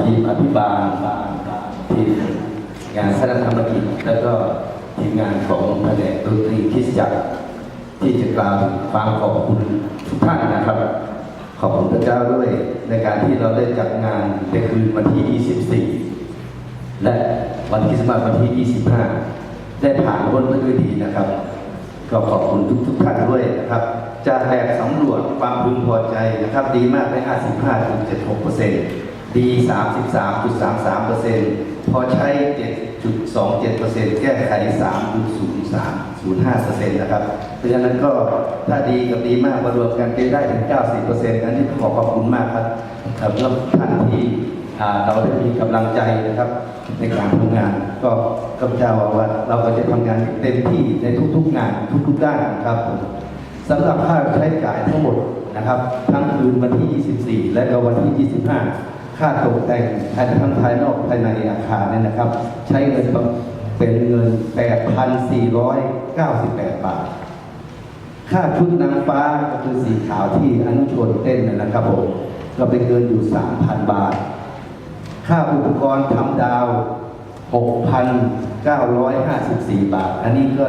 ทีมอภิบาลทีมงานคณะธรรมกิจแล้วก็ทีมงานของแผนกดนตรีคริสตจักรที่จะกล่าวถึงความขอบคุณทุกท่านนะครับ ขอบคุณพระเจ้าด้วยในการที่เราได้จัดงานในคืนวันที่ 24 และวันคริสต์มาสวันที่ 25 ได้ผ่านพ้นไปด้วยดีนะครับ ก็ขอบคุณทุกทุกท่านด้วยนะครับจากแบบสำรวจความพึงพอใจนะครับ ดีมากได้ 55.76% ดี 33.33%พอใช้ 7.27%แก้ไข 3.0305%นะครับเพราะฉะนั้นก็ถ้าดีกับดีมากมารวมกันได้ถึง 90%นั้นที่ขอขอบคุณมากครับสำหรับท่านที่เราได้มีกำลังใจนะครับในการทำงาน ก็ข้าพเจ้าว่าเราก็จะทำงานเต็มที่ในทุกๆงานทุกๆด้านนะครับผมสำหรับค่าใช้จ่ายทั้งหมดนะครับ ทั้งคืนวันที่ 24 และก็วันที่ 25 ค่าตกแต่งภายทั้งภายนอกภายในอาคารเนี่ยนะครับ ใช้เงินเป็นเงิน 8,498 บาท ค่าชุดนางฟ้าก็คือสีขาวที่อนุชนเต้นนะนะครับผมก็เป็นเงินอยู่ 3,000 บาท ค่าอุปกรณ์ทำดาว 6,954 บาท อันนี้ก็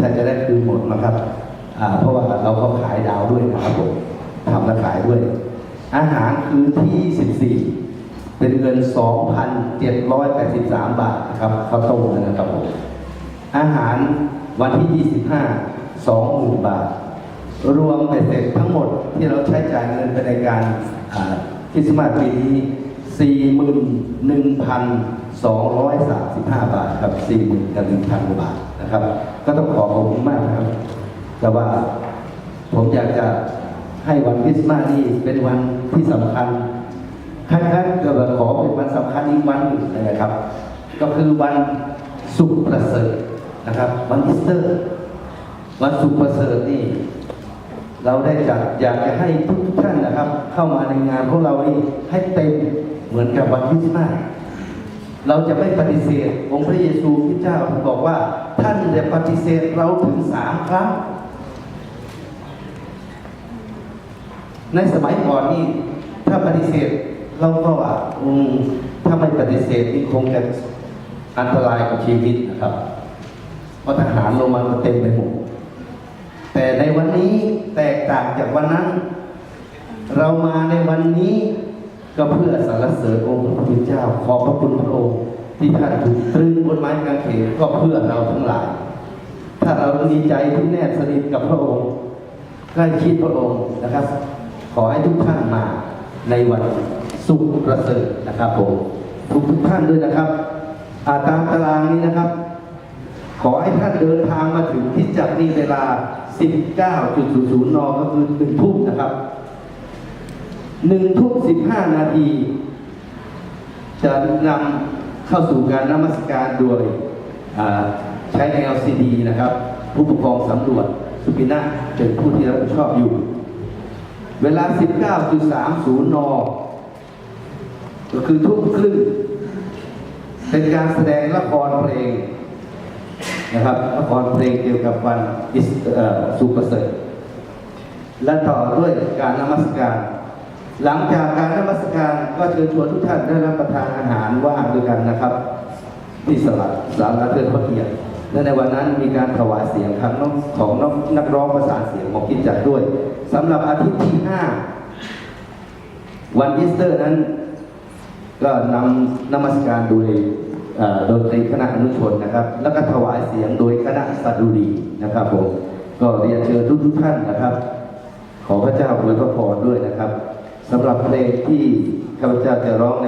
ถ้าจะได้คืนหมดนะครับ เพราะว่าเราก็ขายดาวด้วยนะครับผมทำและขายด้วย อาหารคืนที่ 14 เป็นเงิน 2,783 บาทครับข้าวต้มนะครับผมอาหารวันที่ 25 20,000 บาท รวมไปเสร็จทั้งหมดที่เราใช้จ่ายเงินไปในการอ่าคริสต์มาสปีนี้ 41,235 บาทครับ40,000กับ1,000 บาทนะครับ ก็ต้องขอขอบคุณมากครับ แต่ว่าผมอยากจะ ให้วันคริสต์มาสนี้เป็นวันที่สำคัญคล้ายๆกับขอเป็นวันสำคัญอีกวันหนึ่งนะครับ ก็คือวันสุขประเสริฐนะครับ วันอีสเตอร์ วันสุขประเสริฐนี่ เราได้จัดอยากจะให้ทุกท่านนะครับ เข้ามาในงานของเรานี่ให้เต็มเหมือนกับวันคริสต์มาสเราจะไม่ปฏิเสธองค์พระเยซูคริสต์เจ้าบอกว่า ท่านจะปฏิเสธเราถึงสามครั้ง ในสมัยก่อนนี่ถ้าปฏิเสธเราก็ว่าอืมถ้าไม่ปฏิเสธนี่คงจะอันตรายกับชีวิตนะครับเพราะทหารโรมันก็เต็มไปหมดแต่ในวันนี้แตกต่างจากวันนั้น เรามาในวันนี้ก็เพื่อสรรเสริญองค์พระผู้เป็นเจ้า ขอบพระคุณพระองค์ที่ท่านถูกตรึงบนไม้กางเขนก็เพื่อเราทั้งหลาย ถ้าเราดีใจที่แนบสนิทกับพระองค์ใกล้ชิดพระองค์นะครับ ขอให้ทุกท่านมาในวันสุขประเสริฐนะครับผมทุกทุกท่านด้วยนะครับอาตามตารางนี้นะครับ ขอให้ท่านเดินทางมาถึงที่จัดนี้เวลา 19.00 น ก็คือหนึ่งทุ่มนะครับหนึ่งทุ่มสิบห้านาที จะนำเข้าสู่การนมัสการโดยอ่าใช้ LCD นะครับ ผู้ปกครองสำรวจสุพินะเป็นผู้ที่รับผิดชอบอยู่ เวลา 19.30 น ก็คือทุ่มครึ่ง เป็นการแสดงละครเพลงนะครับละครเพลงเกี่ยวกับวันอิสเอ่อสุประเสริฐและต่อด้วยการนมัสการ หลังจากการนมัสการก็เชิญชวนทุกท่านได้รับประทานอาหารว่างด้วยกันนะครับ ที่สลัดสาระเทิดพระเกียรติ และในวันนั้นมีการถวายเสียงครั้งของนักร้องประสานเสียงของกิจจัดด้วยสำหรับอาทิตย์ที่ 5 วันอีสเตอร์นั้น ก็นำนมัสการโดยเอ่อดนคณะอนุชนนะครับ แล้วก็ถวายเสียงโดยคณะสัดุดีนะครับผมก็เรียนเชิญทุกทุกท่านนะครับ ขอพระเจ้าอวยพระพรด้วยนะครับสำหรับเพลงที่ข้าพเจ้าจะร้องใน